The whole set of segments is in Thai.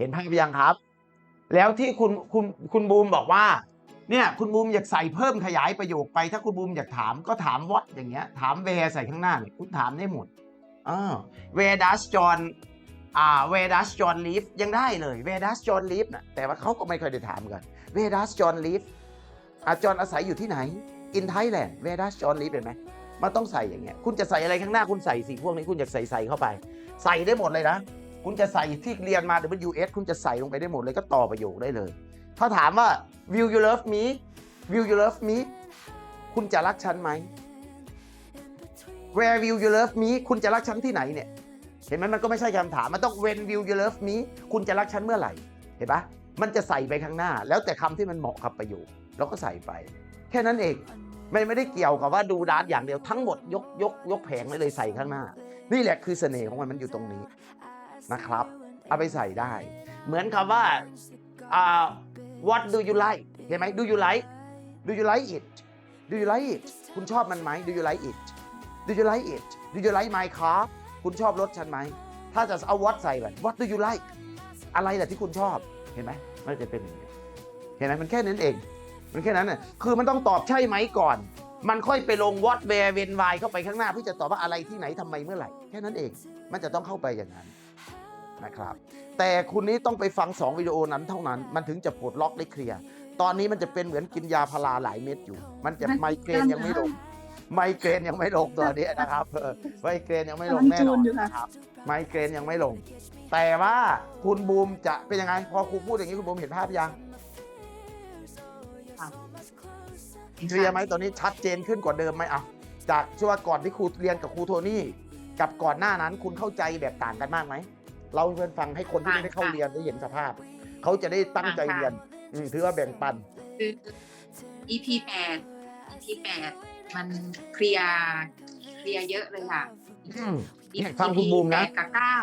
เห็นภาพยังครับ แล้วที่คุณคุณคุณบูมบอกว่า เนี่ยคุณบูมอยากใส่เพิ่มขยายประโยคไป ถ้าคุณบูมอยากถามก็ถาม what อย่างเงี้ย ถาม where ใส่ข้างหน้าเนี่ยคุณถามได้หมดอ่า where does John อ่า where does John live ยังได้เลย where does John live นะแต่ว่าเขาก็ไม่เคยได้ถามกัน where does John live อ่าจอห์นอาศัยอยู่ที่ไหน in Thailand where does John live เห็นไหมมันต้องใส่อย่างเงี้ย คุณจะใส่อะไรข้างหน้าคุณใส่สิพวกนี้คุณอยากใส่ใส่เข้าไป ใส่ได้หมดเลยนะ คุณจะใส่ที่เรียนมา WS คุณจะใส่ลงไปได้หมดเลยก็ต่อประโยคได้เลย ถ้าถามว่า will you love me will you love me คุณจะรักฉันไหม where will you love me คุณจะรักฉันที่ไหนเนี่ย เห็นไหมมันก็ไม่ใช่คำถาม มันต้อง when will you love me คุณจะรักฉันเมื่อไหร่ เห็นปะมันจะใส่ไปข้างหน้า แล้วแต่คำที่มันเหมาะกับประโยคเราก็ใส่ไป แค่นั้นเองไม่ไม่ได้เกี่ยวกับว่าดูดาร์ตอย่างเดียวทั้งหมดยกยกยกแผงไว้เลยใส่ข้างหน้า นี่แหละคือเสน่ห์ของมันมันอยู่ตรงนี้ นะครับ เอาไปใส่ได้ เหมือนคำว่าอ่า what do you like เห็นไหม do you like do you like it do you like it คุณชอบมันไหม do you like it do you like it do you like my car คุณชอบรถฉันไหม ถ้าจะเอา what ใส่แบบ what do you like อะไรแหละที่คุณชอบ เห็นไหมมันจะเป็นอย่างนี้เห็นไหมมันแค่นั้นเอง มันแค่นั้นน่ะคือมันต้องตอบใช่ไหมก่อน มันค่อยไปลง what where when why เข้าไปข้างหน้าเพื่อจะตอบว่าอะไรที่ไหนทำไมเมื่อไหร่ แค่นั้นเอง มันจะต้องเข้าไปอย่างนั้น นะครับ แต่คุณนี้ต้องไปฟัง 2 วิดีโอนั้นเท่านั้น มันถึงจะปลดล็อกได้เคลียร์ ตอนนี้มันจะเป็นเหมือนกินยาพาราหลายเม็ดอยู่ มันจะไมเกรนยังไม่ลง ไมเกรนยังไม่ลงตัวนี้นะครับเออไมเกรนยังไม่ลงแน่นอนนะครับ ไมเกรนยังไม่ลง แต่ว่าคุณบูมจะเป็นยังไง พอครูพูดอย่างนี้คุณบูมเห็นภาพยังเคลียร์ไหมตอนนี้ชัดเจนขึ้นกว่าเดิมไหมอะจากช่วงก่อนที่ครูเรียนกับครูโทนี่กับก่อนหน้านั้นคุณเข้าใจแบบต่างกันมากไหม เราให้เพื่อนฟังให้คนที่ไม่ได้เข้าเรียนได้เห็นสภาพ เขาจะได้ตั้งใจเรียนอืมถือว่าแบ่งปันคือ EP แปด EP แปดมันเคลียร์เคลียร์เยอะเลยค่ะอืมฟังคุณบูมนะแปดกับเก้า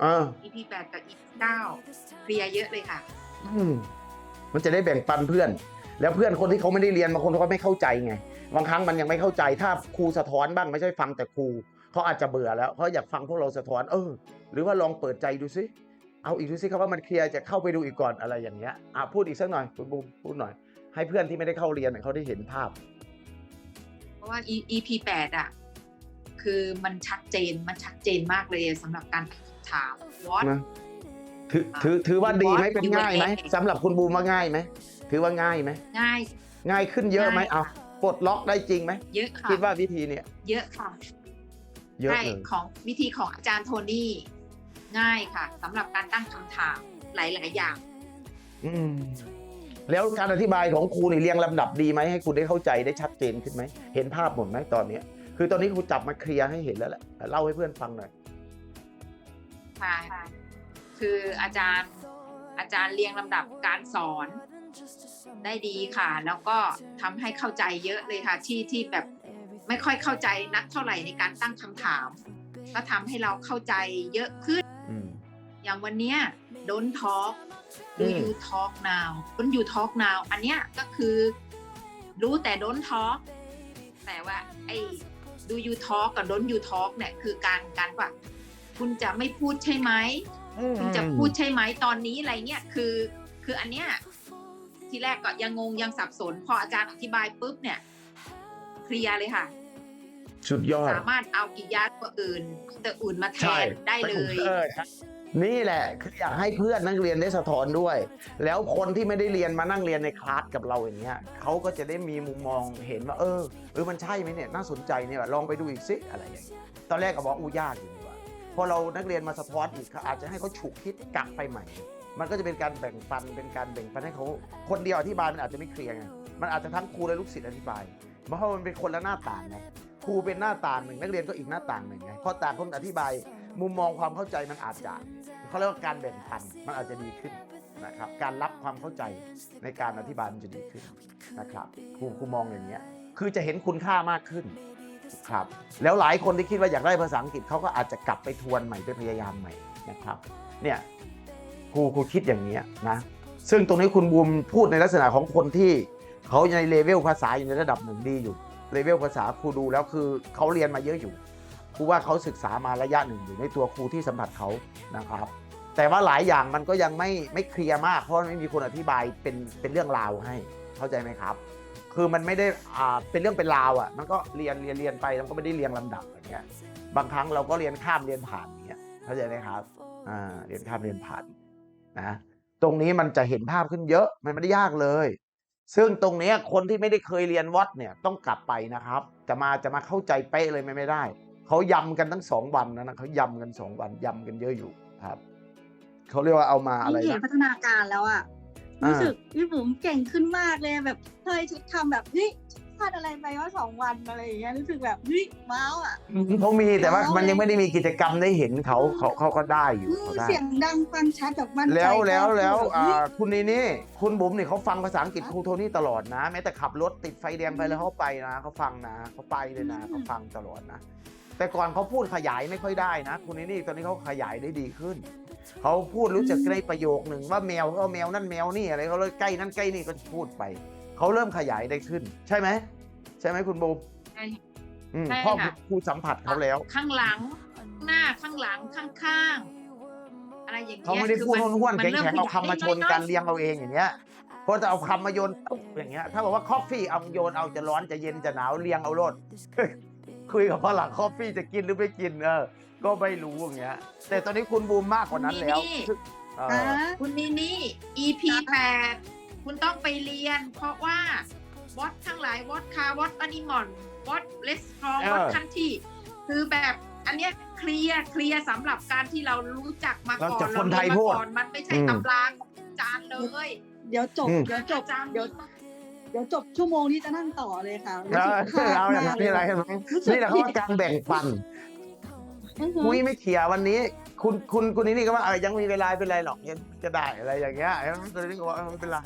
เออ EP แปดกับ EP เก้าเคลียร์เยอะเลยค่ะ อืมมันจะได้แบ่งปันเพื่อน แล้วเพื่อนคนที่เขาไม่ได้เรียนบางคนเขาก็ไม่เข้าใจไง บางครั้งมันยังไม่เข้าใจ ถ้าครูสะท้อนบ้างไม่ใช่ฟังแต่ครู เขาอาจจะเบื่อแล้วเขาอยากฟังพวกเราสะท้อนเออ หรือว่าลองเปิดใจดูซิเอาอีกดูซิครับว่ามันเคลียร์จะเข้าไปดูอีกก่อนอะไรอย่างเงี้ยอะพูดอีกสักหน่อยคุณบูมพูดหน่อย ให้เพื่อนที่ไม่ได้เข้าเรียนเนยเขาได้เห็นภาพ เพราะว่า E- EP แปดอะคือมันชัดเจนมันชัดเจนมากเลยสำหรับการถาม what นะถือถือถือว่าดีไหมเป็นง่ายไหม Q&A สำหรับคุณบูมว่าง่ายไหมถือว่าง่ายไหมง่าย ง่ายขึ้นเยอะไหมง่ายเอาค่ะปลดล็อกได้จริงไหมเยอะค่ะคิดว่าวิธีเนี่ย เยอะค่ะ เยอะใช่เลยของวิธีของอาจารย์โทนี่ง่ายค่ะสำหรับการตั้งคำถามหลาย ๆ อย่าง อืมแล้วการอธิบายของครูนี่เรียงลำดับดีไหมให้คุณได้เข้าใจได้ชัดเจนขึ้นไหมเห็นภาพหมดไหมตอนเนี้ย คือตอนนี้ครูจับมาเคลียร์ให้เห็นแล้วแหละเล่าให้เพื่อนฟังหน่อยค่ะคืออาจารย์อาจารย์เรียงลำดับการสอนได้ดีค่ะ แล้วก็ทำให้เข้าใจเยอะเลยค่ะที่ที่แบบ ไม่ค่อยเข้าใจนักเท่าไหร่ในการตั้งคำถาม ก็ทำให้เราเข้าใจเยอะขึ้นอืมอย่างวันเนี้ย don't talk do อืม you talk now don't you talk now อันเนี้ยก็คือรู้แต่ don't talk แต่ว่าไอ้ do you talk กับ don't you talk เนี่ยคือการการว่าคุณจะไม่พูดใช่ไหมคุณจะพูดใช่ไหมตอนนี้อะไรเงี้ยคือ คืออันเนี้ยทีแรกก็ยังงงยังสับสน พออาจารย์อธิบายปุ๊บเนี่ย เคลียร์เลยค่ะสุดยอด สามารถเอากิริยาตัวอื่นตัวอื่นมาแทใช่นได้เลยออนี่แหละคืออยากให้เพื่อนนักเรียนได้สะท้อนด้วย แล้วคนที่ไม่ได้เรียนมานั่งเรียนในคลาสกับเราอย่างเงี้ยเขาก็จะได้มีมุมมองเห็นว่า เออเออมันใช่ไหมเนี่ยน่าสนใจเนี่ยลองไปดูอีกสิอะไรอย่างเงี้ยตอนแรกก็บอกอู้ยากอยู่ดีกว่าพอเรานักเรียนมาสะท้อนอีกเขาอาจจะให้เขาฉุกคิดกลับไปใหม่ มันก็จะเป็นการแบ่งปันเป็นการแบ่งปันให้เขาคนเดียวอธิบายมันอาจจะไม่เคลียร์ไงมันอาจจะทั้งครูและลูกศิษย์อธิบาย เพราะมันเป็นคนละหน้าต่างไงครูเป็นหน้าต่างหนึ่งนักเรียนก็อีกหน้าต่างหนึ่งไงพอต่างคนอธิบาย มุมมองความเข้าใจมันอาจจะเขาเรียกว่าการแบ่งปันมันอาจจะดีขึ้นนะครับ การรับความเข้าใจในการอธิบายมันจะดีขึ้นนะครับครูครูมองอย่างเงี้ยคือจะเห็นคุณค่ามากขึ้นครับ แล้วหลายคนที่คิดว่าอยากได้ภาษาอังกฤษเขาก็อาจจะกลับไปทวนใหม่ไปพยายามใหม่นะครับ เนี่ยครูครูคิดอย่างเนี้ยนะซึ่งตรงนี้คุณบูมพูดในลักษณะของคนที่ เขาในเลเวลภาษาอยู่ในระดับหนึ่งดีอยู่เลเวลภาษาครูดูแล้วคือเขาเรียนมาเยอะอยู่ครูว่าเขาศึกษามาระยะหนึ่งอยู่ในตัวครูที่สัมผัสเขานะครับ แต่ว่าหลายอย่างมันก็ยังไม่ไม่เคลียร์มากเพราะไม่มีคนอธิบายเป็นเป็นเรื่องราวให้เข้าใจไหมครับ คือมันไม่ได้อ่าเป็นเรื่องเป็นราวอะมันก็เรียนเรียนเรียนไปแล้วก็ไม่ได้เรียงลำดับอย่างเงี้ยบางครั้งเราก็เรียนข้ามเรียนผ่านอย่างเงี้ยเข้าใจไหมครับอ่าเรียนข้ามเรียนผ่านนะตรงนี้มันจะเห็นภาพขึ้นเยอะมันไม่ได้ยากเลย ซึ่งตรงเนี้ยคนที่ไม่ได้เคยเรียนวัดเนี่ยต้องกลับไปนะครับ จะมาจะมาเข้าใจเป๊ะเลยไม่ไม่ได้ เขายำกันทั้งสองวันนะนะเขายำกันสองวันยำกันเยอะอยู่ครับเขาเรียกว่าเอามาอะไรนี่เห็นนะพัฒนาการแล้วอะอ่ารู้รู้สึกพี่บุ๋มเก่งขึ้นมากเลยแบบเคยทำแบบเฮ้ย พลาดอะไรไปว่าสองวันอะไรอย่างเงี้ยรู้สึกแบบเฮ้ยว้าวอะเขามีแต่ว่าเอามันยังไม่ได้มีกิจกรรมได้เห็นเขาเขาเขาก็ได้อยู่อืมเขาได้ เสียงดังฟังชัดแบบมั่นใจแล้วแล้วแล้วกาพูดอ่าแบบคุณนี่นี่คุณบุ๋มนี่เขาฟังภาษาอังกฤษครูโทนี่ตลอดนะ แม้แต่ขับรถติดไฟแดงไปแล้วเขาไปนะเขาฟังนะเขาไปเลยนะเขาฟังตลอดนะ แต่ก่อนเขาพูดขยายไม่ค่อยได้นะ คุณนี่นี่ตอนนี้เขาขยายได้ดีขึ้นเขาพูดรู้จักได้ประโยคหนึ่งว่าแมวก็แมวนั่นแมวนี่อะไรเขาเลยใกล้นั่นใกล้นี่ก็พูดไป เขาเริ่มขยายได้ขึ้น ใช่ไหม ใช่ไหมคุณบุ๋มใช่ อืมใช่พ่อค่ะ ครูสัมผัสเขาแล้ว ข้างหลัง หน้าข้างหลังข้างๆอะไรอย่างเงี้ยเขาไม่ได้คือพูดมันห้วนๆมัแข็งริ่แข็งๆเอาคำมาชนกันอยๆเรียงเอาเองอย่างเงี้ยเพราะจะเอาคำมาโยนตุ๊บอย่างเงี้ย ถ้าบอกว่าคอฟฟี่เอาโยนเอาจะร้อนจะเย็นจะหนาวเรียงเอาโลด คุยกับฝรั่งคอฟฟี่จะกินหรือไม่กินเออ ก็ไม่รู้อย่างเงี้ย แต่ตอนนี้คุณบูมมากกว่านั้นแล้วเออ่าอคุณนี่นี่ EP แปด คุณต้องไปเรียน เพราะว่าวอตทั้งหลายวอตคาวอตอนิมอนวอตเลสตรองวอตคันที่คือแบบอันเนี้ยเคลียร์เคลียร์สำหรับการที่เรารู้จักมาก่เราอนจะคนไทยเราพูเรีดนมาก่อนมันไม่ใช่อืมตำราของอาจารย์เลยเดี๋ยวจบ อืม เดี๋ยวจบ อาจารย์ เดี๋ยว เดี๋ยวจบชั่วโมงนี้จะนั่งต่อเลยค่ะเออรู้สึกพลาดเอาอย่างมากนี้อะไรเลยเห็นไหมรู้สึกนี่แหละเขาว่าการแบ่งปันอือหือคุยไม่เคลียร์วันนี้ คุณคุณคุณนี่นี่ก็ว่าเออยังมีเวลาเป็นไรหรอกยังจะได้อะไรอย่างเงี้ยไอ้ตอนนี้ก็ว่าเออไม่เป็นไร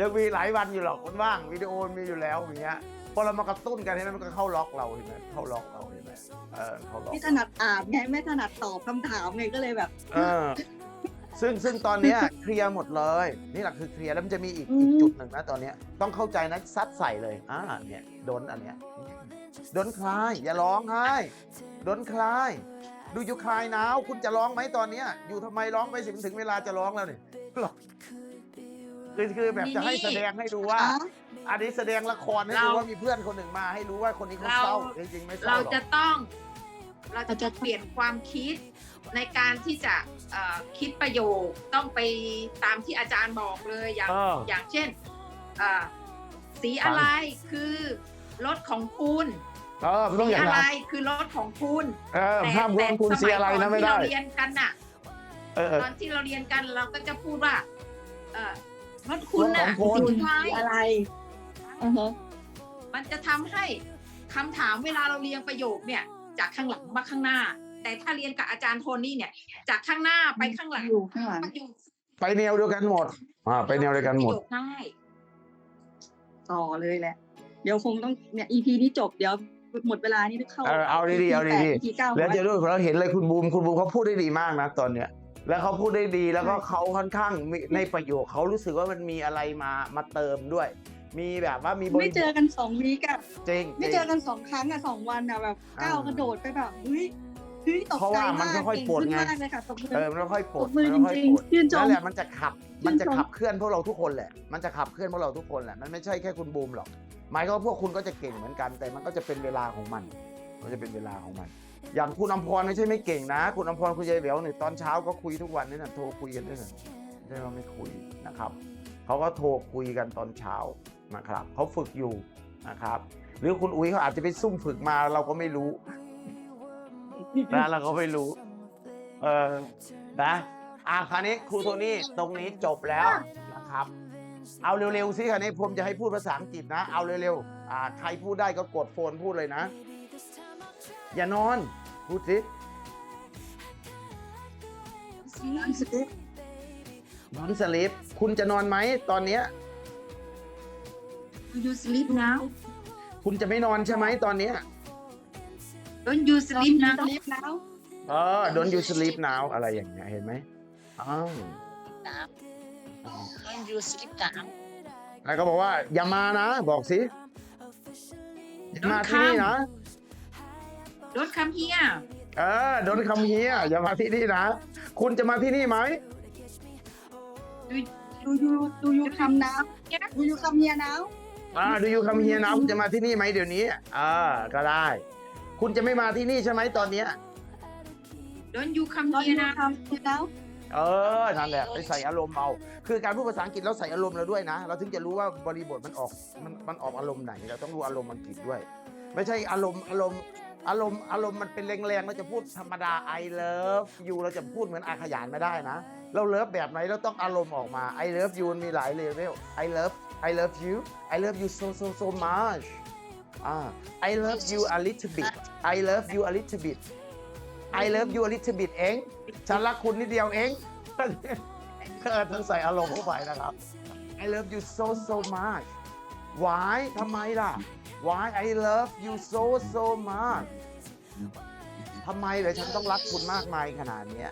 ยังมีหลายวันอยู่หรอกมันว่างวิดีโอมีอยู่แล้วอย่างเงี้ยพอเรามากระตุ้นกันเห็นไหมมันก็เข้าล็อกเราเห็นไหมเข้าล็อกเราเห็นไหมเออเข้าล็อกไม่ถนัดอ่านไงไม่ถนัดตอบคำถามไงก็เลยแบบ เออซึ่งซึ่งตอนเนี้ย เคลียร์หมดเลย นี่แหละคือเคลียร์แล้วมันจะมีอีกอืมอีกจุดหนึ่งนะตอนเนี้ยต้องเข้าใจนะซัดใส่เลยอ่าเนี่ยโดนอันเนี้ยโดนคลายอย่าร้องไห้โดนคลาย ดูยูคลายนาวคุณจะร้องไหมตอนเนี้ยอยู่ทำไมร้องไปถึงถึงเวลาจะร้องแล้วนี่ร้อง คือคือแบบจะให้แสดงให้ดูว่าอะอันนี้แสดงละครให้ดูว่ามีเพื่อนคนหนึ่งมาให้รู้ว่าคนนี้เขาเศร้าจริงๆไม่เศเราร้าหรอกจะต้อง เราจะเปลี่ยนความคิดในการที่จะเอ่อคิดประโยคต้องไปตามที่อาจารย์บอกเลยอย่างเอออย่างเช่นเอ่อสีอะไรคือรถของคุณเออมันต้องสีอย่างอะไรนั้นคือรถของคุณเออแต่ห้ามรวมคุณแต่เสียอะไรนะไม่ได้สยก่อนที่เราเรียนกันน่ะเออเออตอนที่เราเรียนกันเราก็จะพูดว่า เออ รถคุณน่ะรถของคุณสีอะไรอะไรอือฮะมันจะทำให้คำถามเวลาเราเรียงประโยคเนี่ย จากข้างหลังมาข้างหน้า แต่ถ้าเรียนกับอาจารย์โทนี่เนี่ย จากข้างหน้าไปข้างหลังอยู่ข้างหลัง มันอยู่ไปแนวเดียวกันหมด อ่า ไปแนวเดียวกันหมดประโยคได้ต่อเลยแหละ เดี๋ยวคงต้องเนี่ย EP นี้จบเดี๋ยวหมดเวลานี่เข้า เออเอาดีๆเอาดีๆ EP เก้า แล้วจะด้วยเราเห็นเลยคุณบูมคุณบูมเขาพูดได้ดีมากนะตอนเนี้ย แล้วเขาพูดได้ดีแล้วก็เขาค่อนข้างมีในประโยคเขารู้สึกว่ามันมีอะไรมามาเติมด้วย มีแบบว่ามีบริไม่เจอกันสองวีกอะจริงไม่เจอกันสองครั้งอะสองวันอะแบบก้าวกระโดดไปแบบเฮ้ยเฮ้ยตกเพราะใจว่ามันมากค่อยๆเก่งปลดขึ้นไงมากเลยค่ะตบมือ เออมันค่อยๆปลดปรบมือมันค่อยจริงๆปลดๆชื่นชมนั่นแหละมันจะขับมันจะชื่นชม ขับเคลื่อนพวกเราทุกคนแหละ มันจะขับเคลื่อนพวกเราทุกคนแหละมันไม่ใช่แค่คุณบูมหรอกหมายก็ว่าพวกคุณก็จะเก่งเหมือนกัน แต่มันก็จะเป็นเวลาของมันมันจะเป็นเวลาของมัน อย่างคุณอมพรไม่ใช่ไม่เก่งนะ คุณอมพรคุณยายเหลียวเนี่ยตอนเช้าก็คุยทุกวันนี่นะโทรคุยกันด้วยนะไม่ใช่ว่าไม่คุยนะครับเขาก็โทรคุยกันตอนเช้านะครับเขาฝึกอยู่นะครับ หรือคุณอุ้ยเขาอาจจะไปซุ่มฝึกมาเราก็ไม่รู้นะเราก็ไม่รู้ เออนะอะคราวนี้ครูโทนี่ตรงนี้จบแล้วนะครับ เอาเร็วๆสิคราวนี้ผมจะให้พูดภาษาอังกฤษนะ เอาเร็วๆอ่าใครพูดได้ก็กดโฟนพูดเลยนะ อย่านอน พูดสินอนสลิปคุณจะนอนไหมตอนเนี้ยยูสลิปนะคุณจะไม่นอนใช่ไหมตอนเนี้ยต้นยูสลิปนะลิฟต์แล้วเออ don't you sleep now อะไรอย่างเงี้ยเห็นไหมอ้าว Don't you sleep now. แล้วก็บอกว่า อย่ามานะ บอกสิอย่ามาที่นี่นะ รถคำเฮียเออโดนคำเฮียอย่ามาที่นี่นะ คุณจะมาที่นี่ไหมดูยูดูยูคำน้ำดูยูคำเฮียน้อ่าดูยูคัมเฮียนะคุณจะมาที่นี่ไหมเดี๋ยวนี้อ่าก็ได้ คุณจะไม่มาที่นี่ใช่ไหมตอนเนี้ย don't you ำ come ตอน here ยูนะคำเฮียน้เออนั่นแหละไปใส่อารมณ์เอาคือการพูดภาษาอังกฤษเราใส่อารมณ์เราด้วยนะ เราถึงจะรู้ว่าบริบทมันออกมันมันออกอารมณ์ไหนเราต้องรู้อารมณ์อังกฤษด้วย ไม่ใช่อารมณ์อารมณ์ อารมณ์อารมณ์มันเป็นแรงๆเราจะพูดธรรมดา I love you เราจะพูดเหมือนอาขยานไม่ได้นะ เราเลิฟแบบไหนเราต้องอารมณ์ออกมา I love you มีหลายเลเวล I love I love you I love you so so so much อ่า I love you a little bit I love you a little bit I love you a little bit เองฉันรักคุณนิดเดียวเองเออต้องใส่อารมณ์เข้าไปนะครับ I love you so so much why ทำไมล่ะ Why I love you so so much ทำไมเลยฉันต้องรักคุณมากมายขนาดนี้